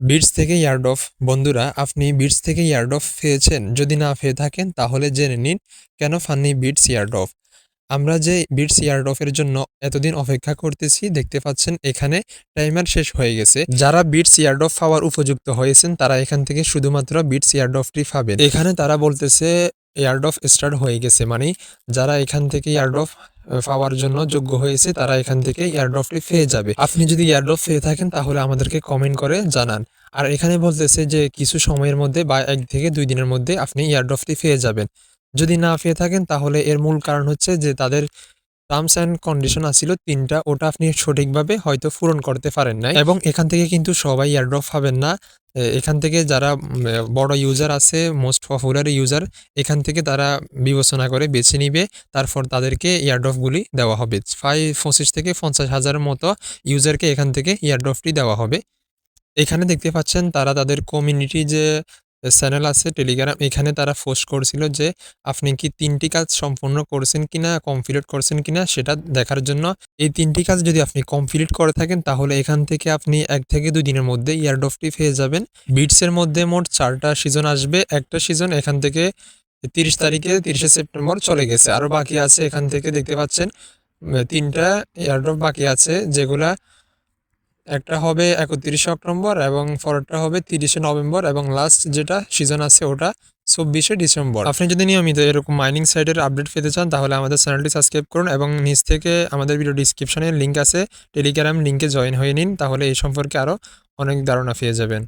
Bits থেকে yard of. বন্ধুরা, আপনি বিটস থেকে ইয়ার্ড অফ পেয়েছেন যদি না পেয়ে থাকেন, তাহলে জেনে নিন কেন ফান্নি বিটস ইয়ার্ড অফ। আমরা যে বিটস ইয়ার্ড অফের জন্য এতদিন অপেক্ষা করতেছি, দেখতে পাচ্ছেন এখানে টাইমার শেষ হয়ে গেছে। যারা বিটস ইয়ার্ড অফ পাওয়ার উপযুক্ত হয়েছেন, তারা এখান থেকে শুধুমাত্র বিটস ইয়ার্ড অফটি পাবেন এখানে তারা বলতেছে, ইয়ার্ড অফ স্টার্ট হয়ে গেছে। মানে যারা এখান থেকে ইয়ার্ড অফ পাওয়ার জন্য যোগ্য হয়েছে, তারা এখান থেকে ইয়ারড্রপটি পেয়ে যাবে। আপনি যদি ইয়ারড্রপ পেয়ে থাকেন, তাহলে আমাদেরকে কমেন্ট করে জানান। আর এখানে বলতেছে যে, কিছু সময়ের মধ্যে বা এক থেকে দুই দিনের মধ্যে আপনি ইয়ারড্রপটি পেয়ে যাবেন। যদি না পেয়ে থাকেন, তাহলে এর মূল কারণ হচ্ছে যে, তাদের টার্মস অ্যান্ড কন্ডিশন আছিল তিনটা, ওটা আপনি সঠিকভাবে হয়তো পূরণ করতে পারেন না এবং এখান থেকে কিন্তু সবাই ইয়ারড্রপ পাবেন না। এখান থেকে যারা বড় ইউজার আছে মোস্ট পপুলার ইউজার এখান থেকে তারা বিবেচনা করে বেছে নিবে। তারপর তাদেরকে ইয়ারড্রপগুলি দেওয়া হবে। প্রায় পঁচিশ থেকে পঞ্চাশ হাজারের মতো ইউজারকে এখান থেকে ইয়ারড্রপটি দেওয়া হবে। এখানে দেখতে পাচ্ছেন তারা তাদের কমিউনিটি যে চ্যানেল আছে টেলিগ্রাম এখানে তারা পোস্ট করছিল যে, আপনি কি তিনটি কাজ সম্পূর্ণ করছেন কিনা কমপ্লিট করছেন কিনা, সেটা দেখার জন্য। এই তিনটি কাজ যদি আপনি কমপ্লিট করে থাকেন, তাহলে এখান থেকে আপনি এক থেকে দুই দিনের মধ্যে ইয়ারডফটি পেয়ে যাবেন। বিটসের মধ্যে মোট চারটা সিজন আসবে। একটা সিজন এখান থেকে তিরিশ তারিখে তিরিশে সেপ্টেম্বর চলে গেছে। আরও বাকি আছে এখান থেকে দেখতে পাচ্ছেন, তিনটা এয়ারড্রপ বাকি আছে, যেগুলা একটা হবে একত্রিশে অক্টোবর এবং পরেরটা হবে তিরিশে নভেম্বর এবং লাস্ট যেটা সিজন আছে ওটা চব্বিশে ডিসেম্বর। আপনি যদি নিয়মিত এরকম মাইনিং সাইটের আপডেট পেতে চান, তাহলে আমাদের চ্যানেলটি সাবস্ক্রাইব করুন এবং নিচ থেকে আমাদের ভিডিও ডিসক্রিপশনে লিঙ্ক আছে টেলিগ্রাম লিঙ্কে জয়েন হয়ে নিন, তাহলে এই সম্পর্কে আরও অনেক ধারণা পেয়ে যাবেন।